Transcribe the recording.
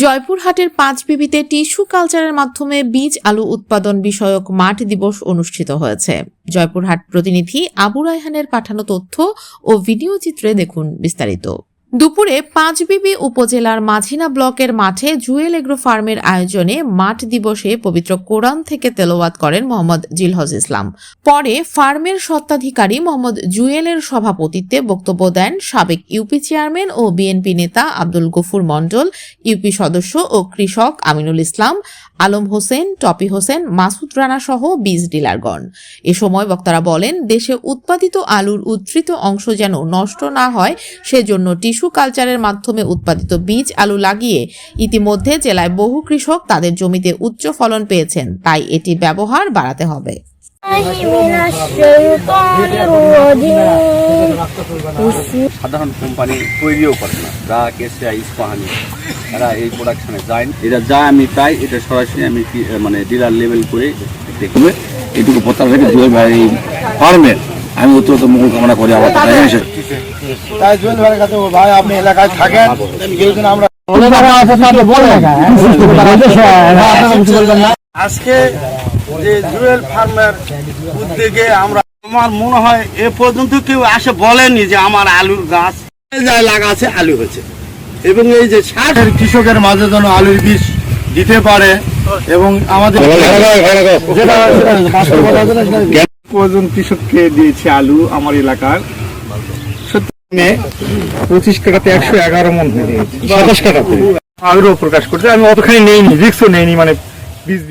জয়পুরহাটের পাঁচ বিবিতে টিস্যু কালচারের মাধ্যমে বীজ আলু উৎপাদন বিষয়ক মাঠ দিবস অনুষ্ঠিত হয়েছে। জয়পুরহাট প্রতিনিধি আবু রায়হানের পাঠানো তথ্য ও ভিডিও চিত্রে দেখুন বিস্তারিত। দুপুরে পাঁচবিবি উপজেলার মাঝিনা ব্লকের মাঠে জুয়েল এগ্রো ফার্মের আয়োজনে মাঠ দিবসে পবিত্র কোরআন থেকে তেলাওয়াত করেন মোহাম্মদ জিলহজ ইসলাম। পরে ফার্মের স্বত্বাধিকারী মোহাম্মদ জুয়েলের সভাপতিত্বে বক্তব্য দেন সাবেক ইউপি চেয়ারম্যান ও বিএনপি নেতা আব্দুল গফুর মণ্ডল, ইউপি সদস্য ও কৃষক আমিনুল ইসলাম, আলম হোসেন, টপি হোসেন, মাসুদ রানা সহ বীজ ডিলারগণ। এ সময় বক্তারা বলেন, দেশে উৎপাদিত আলুর উদ্ধৃত অংশ যেন নষ্ট না হয়, সেজন্য টিস্যু টিস্যু কালচারের মাধ্যমে উৎপাদিত বীজ আলু লাগিয়ে ইতিমধ্যে জেলায় বহু কৃষক তাদের জমিতে উচ্চ ফলন পেয়েছেন। তাই এটি ব্যবহার বাড়াতে হবে। সাধারণ কোম্পানি তৈরিও করে না। যা কেসে ইস্পাহানি এরা এই প্রোডাকশনে যায় এটা যা আমি পাই এটা সরাসরি আমি মানে ডিলার লেভেল করে দেখবে এটুকু প্রচার রেখে দুই ভাই ফার্মের আমি অত্যন্ত মঙ্গল কামনা করি আমার তাই জুয়েল ভাইয়ের কাছে ভাই আপনি এলাকায় থাকেন আমরা আজকে যে জুয়েল ফার্মের উদ্যোগে আমরা আমার মনে হয় এ পর্যন্ত কেউ আসে বলেনি যে আমার আলুর গাছ যা লাগা আছে আলু হয়েছে। এবং এই যে ষাটের কৃষকের মাঝে যেন আলুর বীজ দিতে পারে এবং আমাদের কজন কৃষককে দিয়েছে আলু আমার এলাকার। সত্যি পঁচিশ কাটাতে একশো এগারো মন সাতাশ কাটাতে আগ্রহ প্রকাশ করছে। আমি অতখানি নেইনি রিক্সও নেইনি মানে বীজ